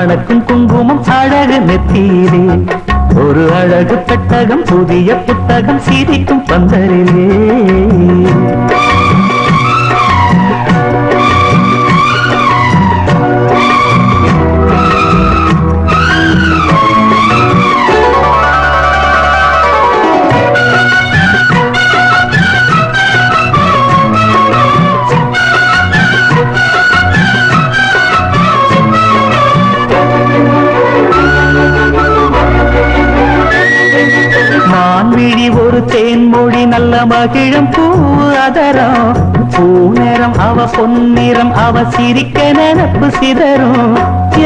சந்தனம் குங்குமம் அழகு நெத்தீரே ஒரு அழகு பெட்டகம் புதிய புத்தகம் சிரிக்கும் பந்தரிலே விழி ஒரு தேன்மொழி நல்ல மகிழம் பூ அதரம். பூ நிறம் அவ பொன்னிறம் அவ சிரிக்க நினப்பு சிதறும்.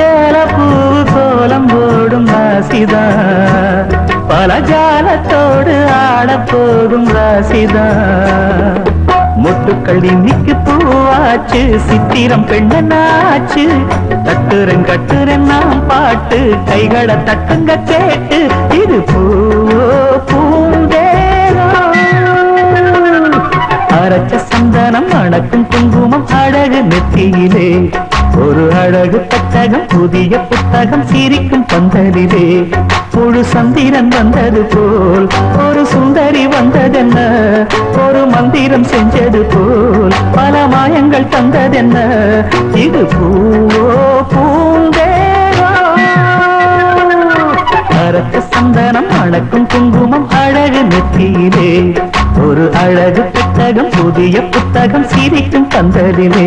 ஏல பூ கோலம் போடும் ராசிதா பல ஜாலத்தோடு ஆடப் போகும் ராசிதா முட்டுக்கள் இன்னைக்கு பூவாச்சு சித்திரம் பெண்ணனாச்சு தட்டுறன் கட்டுரன் நாம் பாட்டு கைகளை தட்டுங்க கேட்டு இது பூ அரைச்ச சந்தனம் அணக்கும் குங்குமம் அழகு நெற்றியிலே. ஒரு அழகு பெட்டகம் புதிய புத்தகம் சிரிக்கும் பந்தலிலே. முழு சந்திரன் வந்தது போல் ஒரு சுந்தரி வந்ததென்ன? ஒரு மந்திரம் செஞ்சது போல் பல மாயங்கள் தந்ததென்ன? இது பூவோ பூந்தேவோ அரைச்ச சந்தனம் அணக்கும் குங்குமம் அழகு நெற்றியிலே. ஒரு அழகு புத்தகம் புதிய புத்தகம் சிரிக்கும் பந்தலிலே